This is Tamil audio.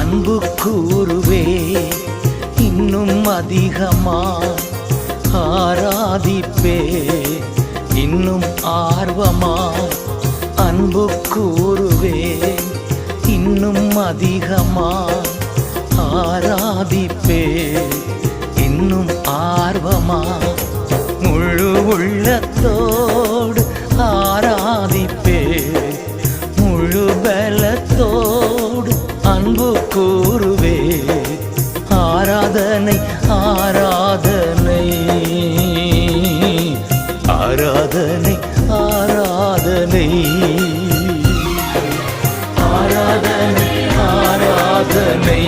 அன்பு கூறுவே இன்னும் அதிகமா ஆராதிப்பே இன்னும் ஆர்வமா அன்பு கூறுவே இன்னும் அதிகமா ஆராதிப்பே இன்னும் ஆர்வமா முழு உள்ளத்தோ கூறுவே. ஆராதனை ஆராதனை. ஆராதனை ஆராதனை. ஆராதனை ஆராதனை.